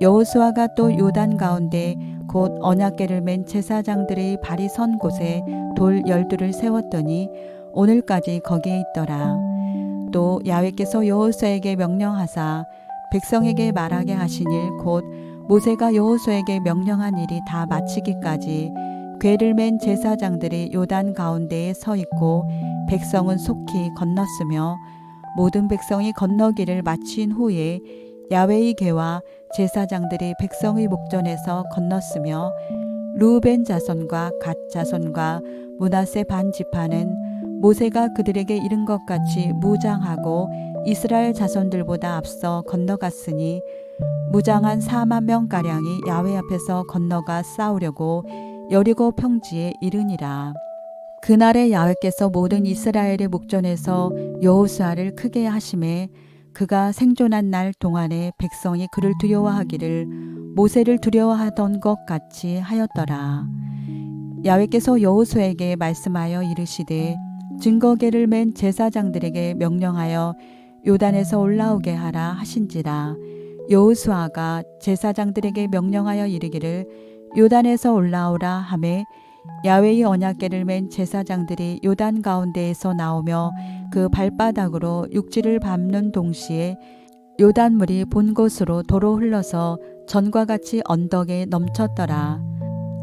여호수아가 또 요단 가운데 곧 언약궤를 맨 제사장들의 발이 선 곳에 돌 열두를 세웠더니 오늘까지 거기에 있더라. 또 야훼께서 여호수아에게 명령하사 백성에게 말하게 하신 일 곧 모세가 여호수아에게 명령한 일이 다 마치기까지 궤를 맨 제사장들이 요단 가운데에 서 있고 백성은 속히 건넜으며 모든 백성이 건너기를 마친 후에 야훼의 궤와 제사장들이 백성의 목전에서 건넜으며 루벤 자손과 갓 자손과 문하세 반 지파는 모세가 그들에게 이른 것 같이 무장하고 이스라엘 자손들보다 앞서 건너갔으니 무장한 4만 명 가량이 야훼 앞에서 건너가 싸우려고 여리고 평지에 이르니라. 그날에 야훼께서 모든 이스라엘의 목전에서 여호수아를 크게 하심에 그가 생존한 날 동안에 백성이 그를 두려워하기를 모세를 두려워하던 것 같이 하였더라. 야훼께서 여호수아에게 말씀하여 이르시되 증거계를 맨 제사장들에게 명령하여 요단에서 올라오게 하라 하신지라 여호수아가 제사장들에게 명령하여 이르기를 요단에서 올라오라 하매 야훼의 언약궤를 맨 제사장들이 요단 가운데에서 나오며 그 발바닥으로 육지를 밟는 동시에 요단물이 본 곳으로 도로 흘러서 전과 같이 언덕에 넘쳤더라.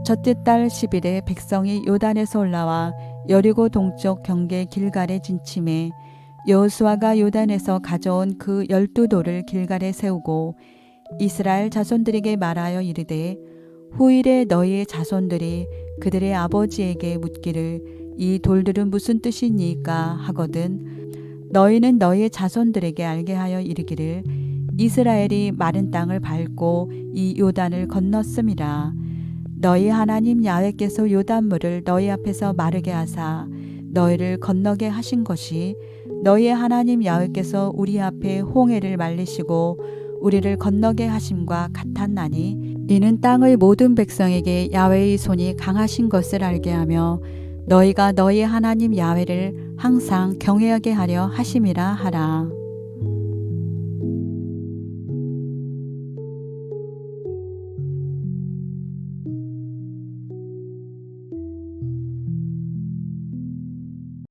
첫째 달 10일에 백성이 요단에서 올라와 여리고 동쪽 경계 길갈에 진침해 여호수아가 요단에서 가져온 그 열두 돌을 길갈에 세우고 이스라엘 자손들에게 말하여 이르되 후일에 너희의 자손들이 그들의 아버지에게 묻기를 이 돌들은 무슨 뜻이니까 하거든 너희는 너희의 자손들에게 알게 하여 이르기를 이스라엘이 마른 땅을 밟고 이 요단을 건넜음이라. 너희 하나님 야훼께서 요단물을 너희 앞에서 마르게 하사 너희를 건너게 하신 것이 너희의 하나님 야훼께서 우리 앞에 홍해를 말리시고 우리를 건너게 하심과 같았나니 이는 땅의 모든 백성에게 야훼의 손이 강하신 것을 알게 하며 너희가 너희 하나님 야훼를 항상 경외하게 하려 하심이라 하라.